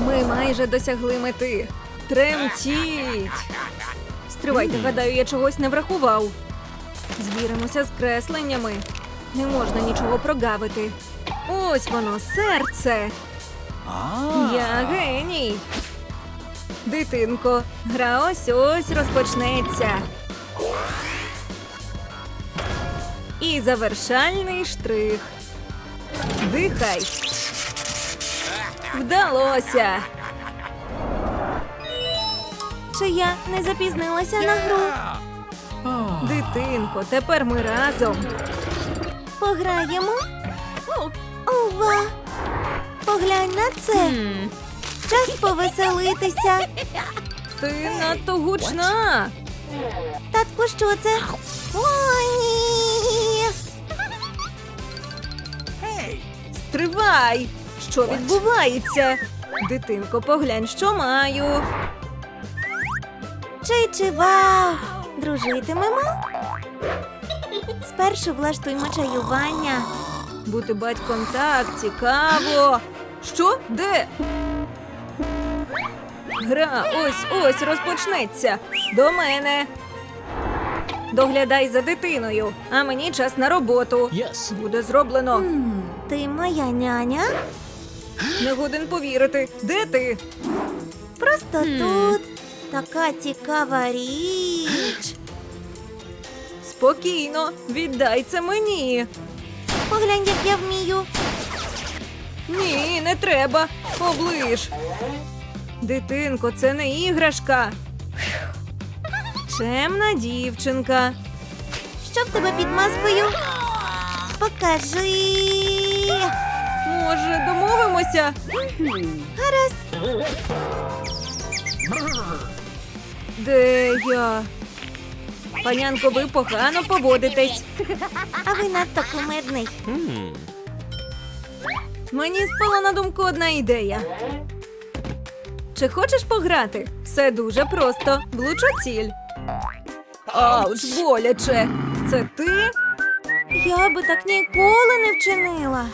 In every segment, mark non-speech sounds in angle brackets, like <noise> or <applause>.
Ми майже досягли мети. Тремтіть. Стривайте, гадаю, я чогось не врахував. Звіримося з кресленнями. Не можна нічого прогавити. Ось воно, серце. Я геній. Дитинко, гра ось ось розпочнеться. І завершальний штрих. Дихай. Вдалося. Чи я не запізнилася на гру? Дитинко, тепер ми разом. Пограємо? Ова! Поглянь на це. Час повеселитися. Ти надто гучна. Татку, що це? О, ні! Стривай! Що відбувається? Дитинко, поглянь, що маю. Чи чи вау! Дружитимемо? Спершу влаштуємо чаювання. Бути батьком так цікаво. Що? Де? Гра ось ось розпочнеться. До мене. Доглядай за дитиною, а мені час на роботу. Yes. Буде зроблено. Ти моя няня? Не годен повірити. Де ти? Просто тут. Така цікава річ. Спокійно, віддай це мені. Поглянь, як я вмію. Ні, не треба. Оближ. Дитинко, це не іграшка. Чемна дівчинка. Що в тебе під маскою? Покажи. Може, домовимося? Гаразд. Де я? Панянко, ви погано поводитесь. А ви надто кумедний. Мені спала на думку одна ідея. Чи хочеш пограти? Все дуже просто. Влучу ціль. Ауч, боляче. Це ти? Я би так ніколи не вчинила.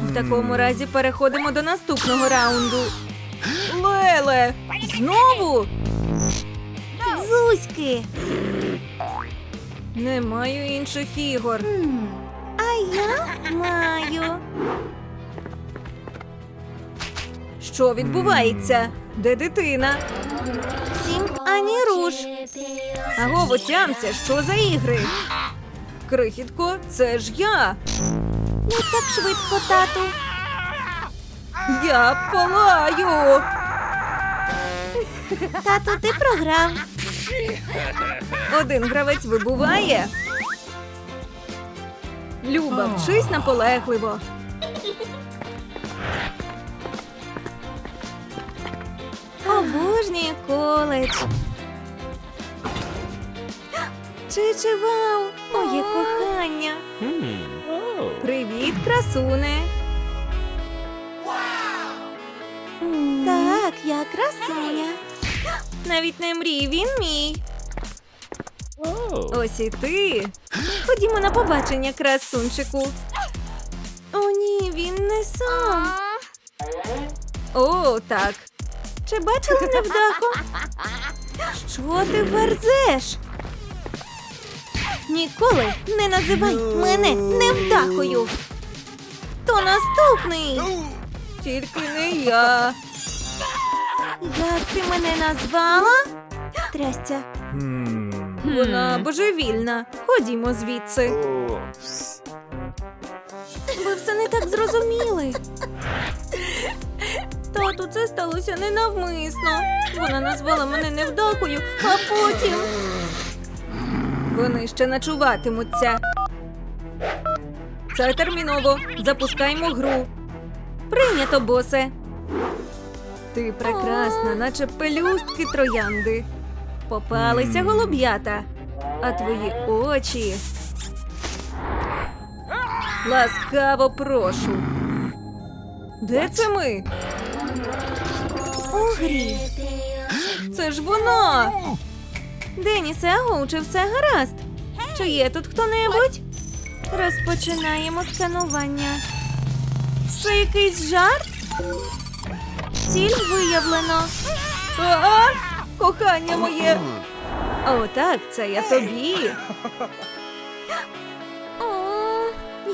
В такому разі переходимо до наступного раунду. Леле! Знову? Зузьки. Не маю інших ігор. А я маю. Що відбувається? Де дитина? Сім ані руш. Аго, отямся, що за ігри? Крихітко, це ж я. Не так швидко, тату. Я палаю. Тату, ти програв. Один гравець вибуває. Люба, вчись наполегливо. Обожнює коледж. Чи-чи вау, моє кохання. Привіт, красуне. Так, я красуня. Навіть не мрій, він мій. Ось і ти. Ходімо на побачення, красунчику. О, ні, він не сам. О, так. Чи бачила невдаху? Що ти верзеш? Ніколи не називай мене невдахою. Хто наступний? Тільки не я. Як ти мене назвала? Трясця. Вона божевільна. Ходімо звідси. Ви все не так зрозуміли. Тату, це сталося ненавмисно. Вона назвала мене невдахою, а потім. Вони ще начуватимуться. Це терміново. Запускаємо гру. Прийнято, босе. Ти прекрасна, наче пелюстки троянди. Попалися голуб'ята, а твої очі. Ласкаво прошу. Де це ми? У грі. Це ж вона. Денісе, агу, чи все гаразд? Чи є тут хто-небудь? Розпочинаємо сканування. Це якийсь жарт? ціль виявлено. А, кохання моє. О, так, це я тобі. О,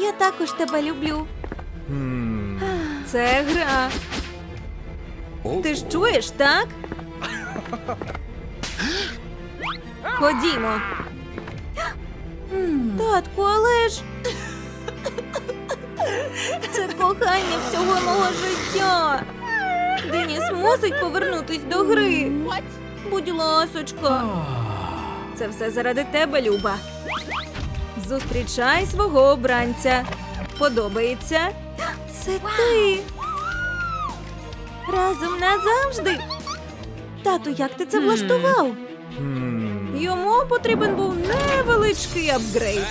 я також тебе люблю. Це гра. Ти ж чуєш, так? Ходімо. Татку, але ж. Це кохання всього мого життя. Деніс мусить повернутись до гри. Будь ласочка. Це все заради тебе, Люба. Зустрічай свого обранця. Подобається? Це ти. Разом назавжди. Тату, як ти це влаштував? Йому потрібен був невеличкий апгрейд.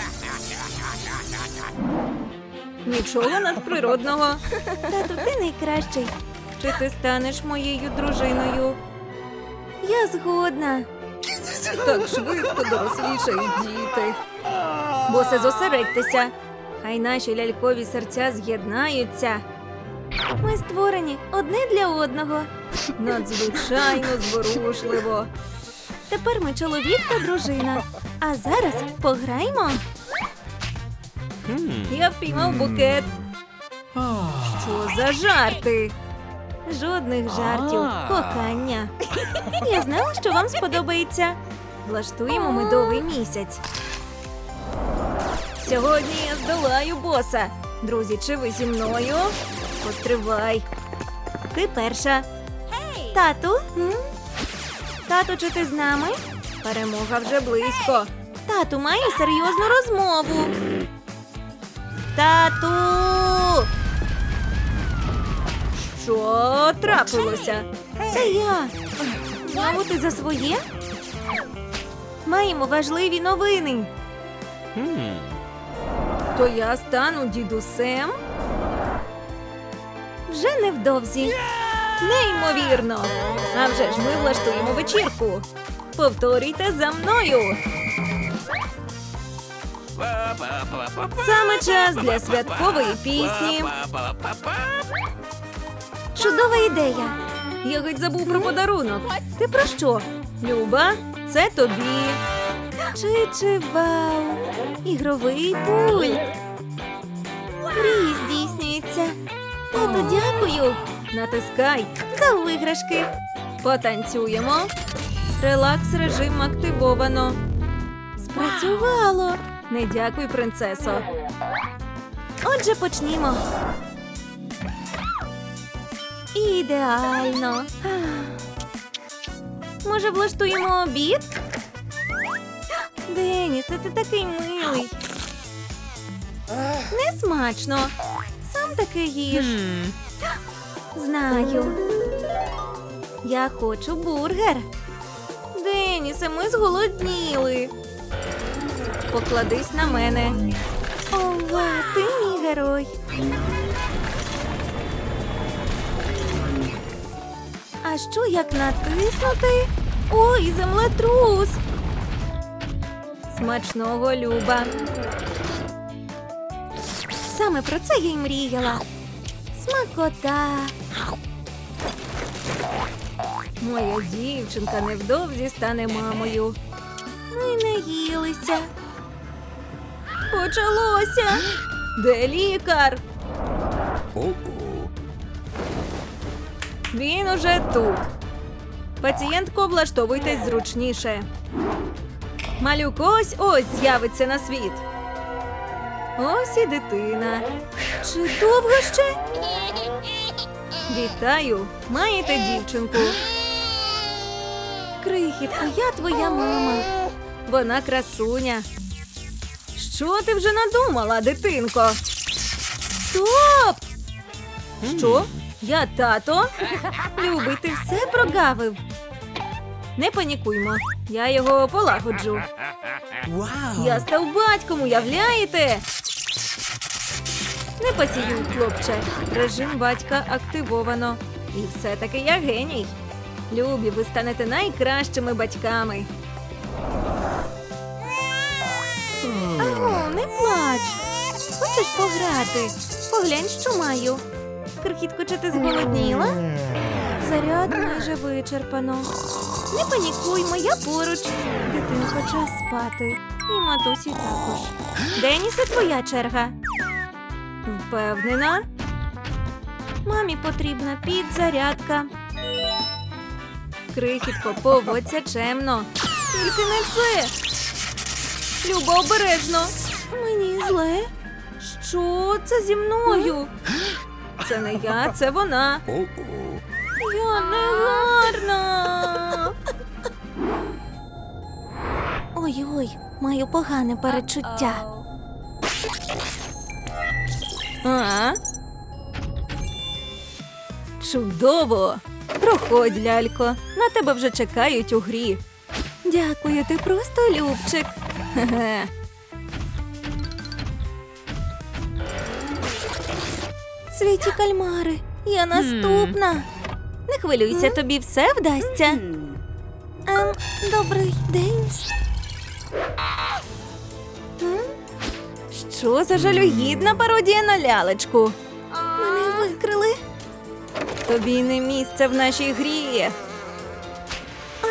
Нічого надприродного. Тату, ти найкращий. Чи ти станеш моєю дружиною? Я згодна. Так швидко дорослішають діти. Босе, зосередьтеся. Хай наші лялькові серця з'єднаються. Ми створені одне для одного. Надзвичайно зворушливо. Тепер ми чоловік та дружина. А зараз пограємо. Я впіймав букет. Що за жарти? Жодних жартів, кохання. Я знала, що вам сподобається. Влаштуємо медовий місяць. Сьогодні я здолаю боса. Друзі, чи ви зі мною? Постривай. Ти перша. Тату? Тату, чи ти з нами? Перемога вже близько. Тату, маю серйозну розмову. Тату! Що трапилося? Це я. Знову ти за своє? Маємо важливі новини. То я стану дідусем? Вже невдовзі. Неймовірно. А вже ж ми влаштуємо вечірку. Повторюйте за мною. Саме час для святкової пісні. Чудова ідея. Я геть забув про подарунок. Ти про що? Люба, це тобі. Чи чи вау. Ігровий пульт. Дякую. Натискай за виграшки. Потанцюємо. Релакс режим активовано. Спрацювало. Не дякуй, принцесо. Отже, почнімо. Ідеально. Може, влаштуємо обід? Денісе, ти такий милий. Несмачно. Сам таки їж. Знаю. Я хочу бургер. Денісе, ми зголодніли. Покладись на мене. Ова, ти мій герой. А що як натиснути? Ой, землетрус. Смачного Люба. Саме про це я й мріяла. Смакота. Моя дівчинка невдовзі стане мамою. Ми не їлися. Почалося. Де лікар? Він уже тут. Пацієнтко, влаштовуйтесь зручніше. Малюк ось ось з'явиться на світ. Ось і дитина. Чи довго ще? Вітаю, маєте дівчинку. Крихітко, я твоя мама. Вона красуня. Що ти вже надумала, дитинко? Стоп! Що? Я тато? Любий, ти все прогавив. Не панікуймо, я його полагоджу. Wow. Я став батьком, уявляєте? Не посіюй, хлопче. Режим батька активовано. І все-таки я геній. Любі, ви станете найкращими батьками. Аго, не плач. Хочеш пограти? Поглянь, що маю. Крихітко, чи ти зголодніла? Заряд майже вичерпано. Не панікуймо, я поруч. Дитинко, час спати. І матусі також. Денісе, твоя черга. Впевнена. Мамі потрібна підзарядка. Крихітко, поводься чемно. Тільки не це. Люба, обережно. Мені зле. Що це зі мною? Це не я, це вона. Я не гарна. Ой-ой, маю погане перечуття. А? Чудово! Проходь, лялько. На тебе вже чекають у грі. Дякую, ти просто любчик. Хе-хе. <laughs> Світі кальмари, я наступна. Не хвилюйся, тобі все вдасться. Ем, добрий день. Що за жалюгідна пародія на лялечку? Мене викрили. Тобі не місце в нашій грі. А?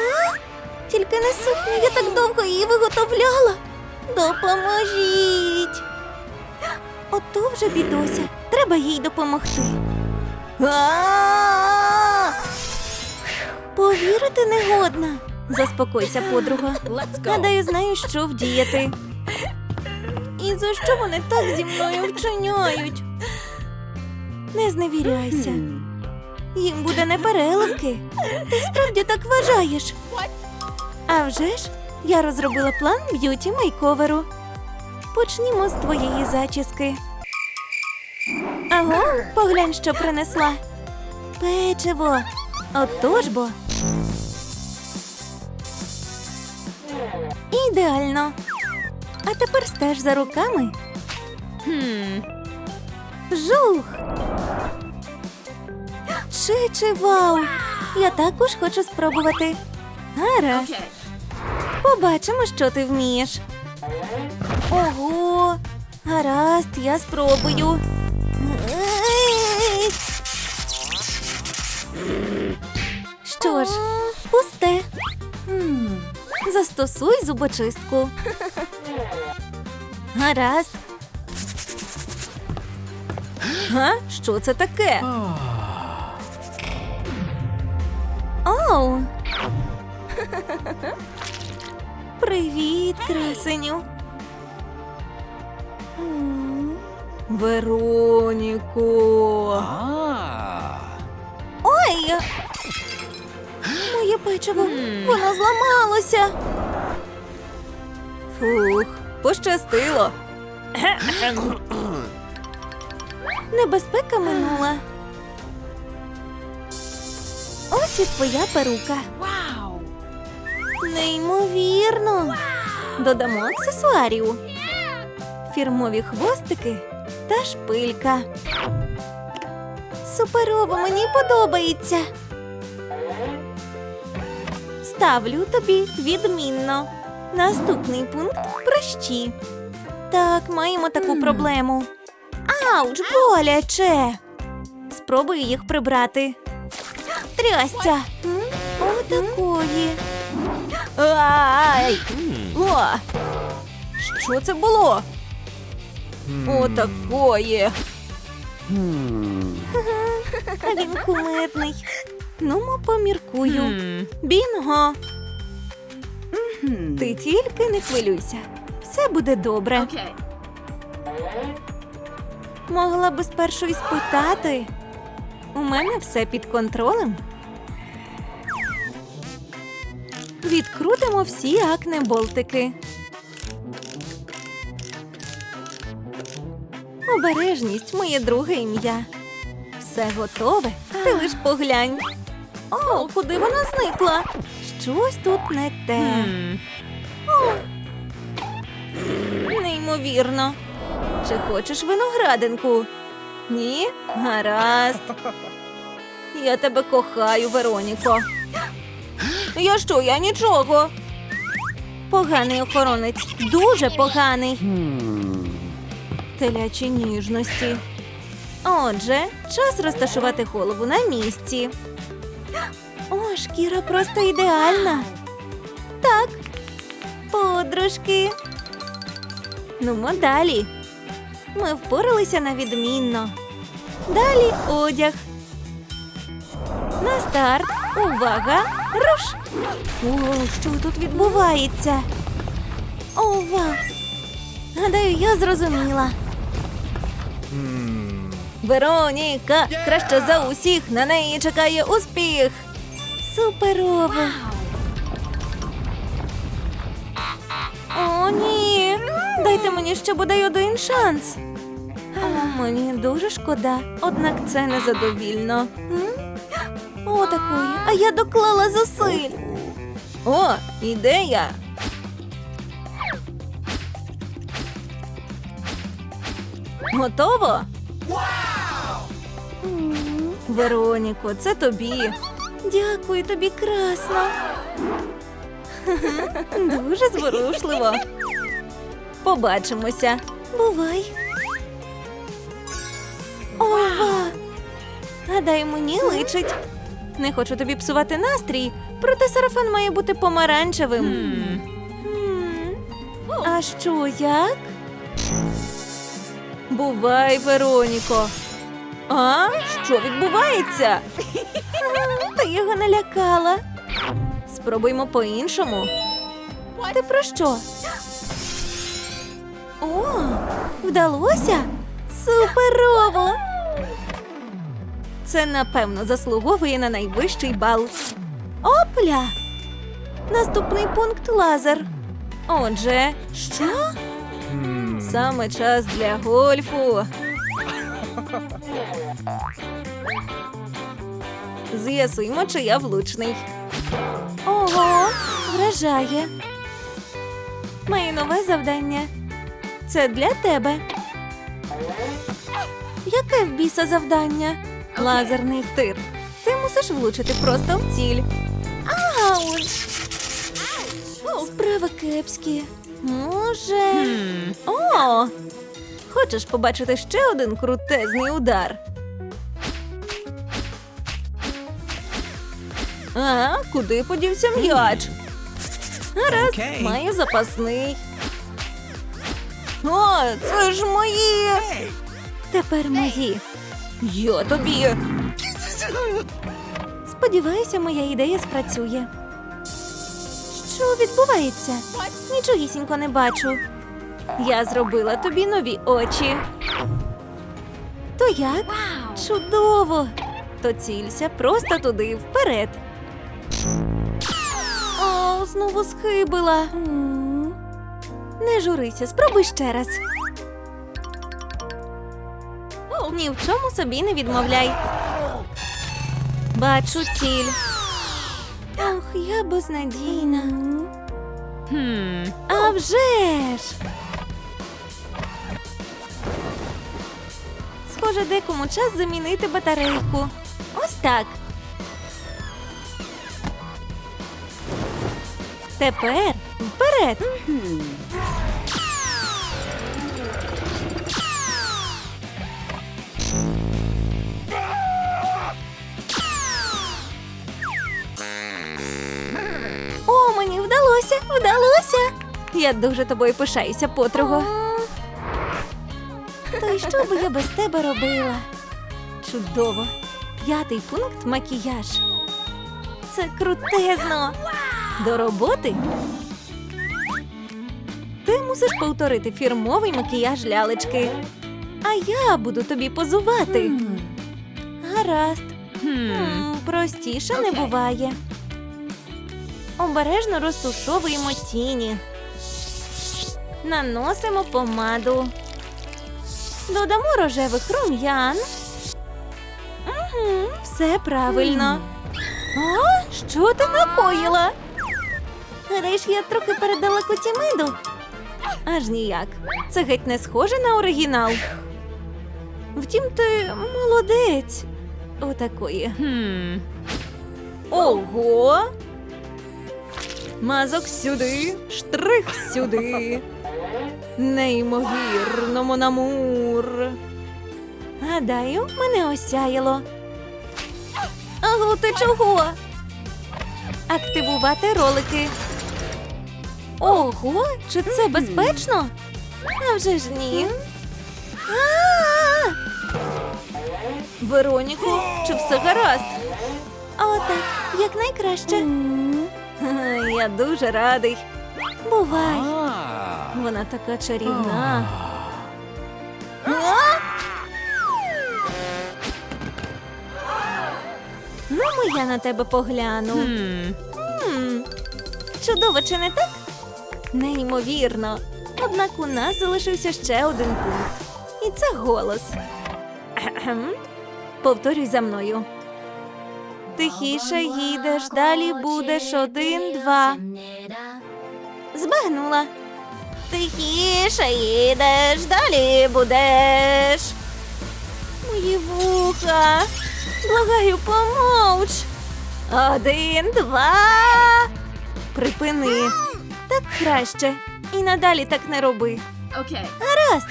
Тільки не сукню, я так довго її виготовляла. Допоможіть. Ото вже бідося. Треба їй допомогти. Повірити не годна. Заспокойся, подруга. Гадаю, знаю, що вдіяти. За що вони так зі мною вчиняють? Не зневіряйся. Їм буде непереливки. Ти справді так вважаєш? А вже ж, я розробила план б'юті мейковеру. Почнімо з твоєї зачіски. Аго, поглянь, що принесла. Печиво. Отож бо. Ідеально. А тепер стеж за руками. Хм. Жух. Чи вау. Я також хочу спробувати. Гаразд. Побачимо, що ти вмієш. Ого. Гаразд, я спробую. Що ж, пусте. Застосуй зубочистку. Гаразд. Га? Що це таке? Оу. <laughs> Привіт, красеню. Вероніко. Ah. Ой! Моє печиво, воно зламалося. Фух, пощастило. Небезпека минула. Ось і твоя перука. Wow. Неймовірно. Додамо аксесуарів. Фірмові хвостики та шпилька. Суперово, мені подобається. Ставлю тобі відмінно. Наступний пункт прощі. Так, маємо таку проблему. Ауч, боляче. Спробую їх прибрати. Трясця. Отакої. Ай! О! Що це було? Отакої. А він кумедний. Ну, поміркую. Бінго. Ти тільки не хвилюйся. Все буде добре. Могла би спершу і спитати. У мене все під контролем. Відкрутимо всі акне болтики. Обережність моє друге ім'я. Все готове. Ти лиш поглянь. О, куди вона зникла? Щось тут не те. О, неймовірно. Чи хочеш виноградинку? Ні? Гаразд. Я тебе кохаю, Вероніко. Я що, я нічого. Поганий охоронець, дуже поганий. Телячі ніжності. Отже, час розташувати голову на місці. Шкіра просто ідеальна. Так, подружки. Ну, далі. Ми впоралися на відмінно. Далі одяг. На старт. Увага! Руш! О, що тут відбувається? Ова! Гадаю, я зрозуміла. Вероніка, краще за усіх, на неї чекає успіх. Суперово. О, ні. Дайте мені ще бодай один шанс. О, мені дуже шкода, однак це незадовільно. О, такої, а я доклала зусиль. О, ідея. Готово? Вероніко, це тобі. Дякую тобі красно. <laughs> Дуже зворушливо. Побачимося. Бувай. Ова! Гадаю, мені личить. Не хочу тобі псувати настрій, проте сарафан має бути помаранчевим. М, А що, як? Бувай, Вероніко. А? Що відбувається? <laughs> Ти його налякала. Спробуймо по-іншому. Ти про що? О, вдалося? Суперово! Це напевно заслуговує на найвищий бал. Опля! Наступний пункт лазер. Отже, що? Саме час для гольфу. З'ясуємо, чи я влучний. Ого, вражає. Маю нове завдання. Це для тебе. Яке в біса завдання? Лазерний тир. Ти мусиш влучити просто в ціль. Ауч! Справи кепські. Може. О! Хочеш побачити ще один крутезний удар? А, куди подівся м'яч? Гаразд, Окей. маю запасний. О, це ж мої. Тепер мої. Я тобі. Сподіваюся, моя ідея спрацює. Що відбувається? Нічогісінько не бачу. Я зробила тобі нові очі. То як? Чудово! То цілься просто туди вперед. О, знову схибила. Не журися, спробуй ще раз. Ні в чому собі не відмовляй. Бачу ціль. Ох, я безнадійна. А вже ж! Схоже, декому час замінити батарейку. Ось так. Тепер вперед. О, мені вдалося, вдалося. Я дуже тобою пишаюся, подруго. То й що би я без тебе робила? Чудово. П'ятий пункт макіяж. Це крутезно. До роботи. Ти мусиш повторити фірмовий макіяж лялечки. А я буду тобі позувати. Гаразд. М, Простіше не буває. Обережно розтушовуємо тіні. Наносимо помаду. Додамо рожевих рум'ян. Угу, все правильно. А, що ти накоїла? Гадаєш, я трохи передала кутімиду? Аж ніяк. Це геть не схоже на оригінал. Втім, ти молодець. Отакої. Ого! Мазок сюди, штрих сюди. Неймовірно, Монамур. Гадаю, мене осяяло. Аго, ти чого? Активувати ролики. Ого, чи це безпечно? А вже ж ні. А! Вероніку, чи все гаразд? Отак, як найкраще. <laughs> Я дуже радий. Бувай. Вона така чарівна. Ну, я на тебе погляну. Чудово, чи не так? Неймовірно. Однак у нас залишився ще один пункт. І це голос. Кхе-кхем. Повторюй за мною. Тихіше їдеш, далі будеш один, два. Збагнула. Тихіше їдеш, далі будеш. Мої вуха. Благаю, помовч. Один, два. Припини. Так краще. І надалі так не роби. Okay. Гаразд.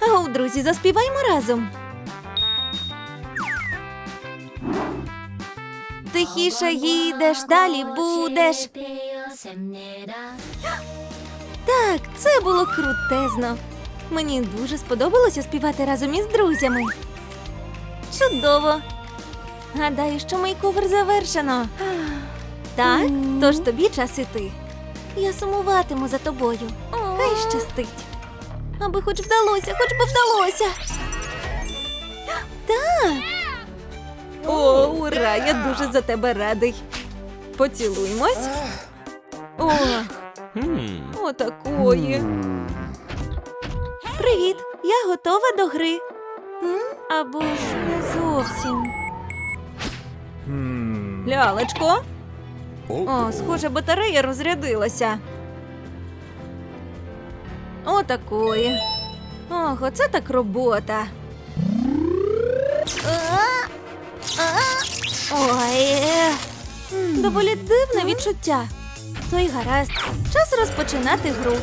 Ау, друзі, заспіваймо разом. Тихіше їдеш, далі будеш. Так, це було крутезно. Мені дуже сподобалося співати разом із друзями. Чудово. Гадаю, що мій ковер завершено. Так, тож тобі час іти. Я сумуватиму за тобою. Хай щастить. Аби хоч вдалося, хоч би вдалося. Так. О, ура! Я дуже за тебе радий. Поцілуймось. О, отакої. Привіт, я готова до гри. Або ж не зовсім. Лялечко. О, схоже, батарея розрядилася. Отакої. Ох, оце так робота. Ой. Доволі дивне відчуття. То й гаразд. Час розпочинати гру.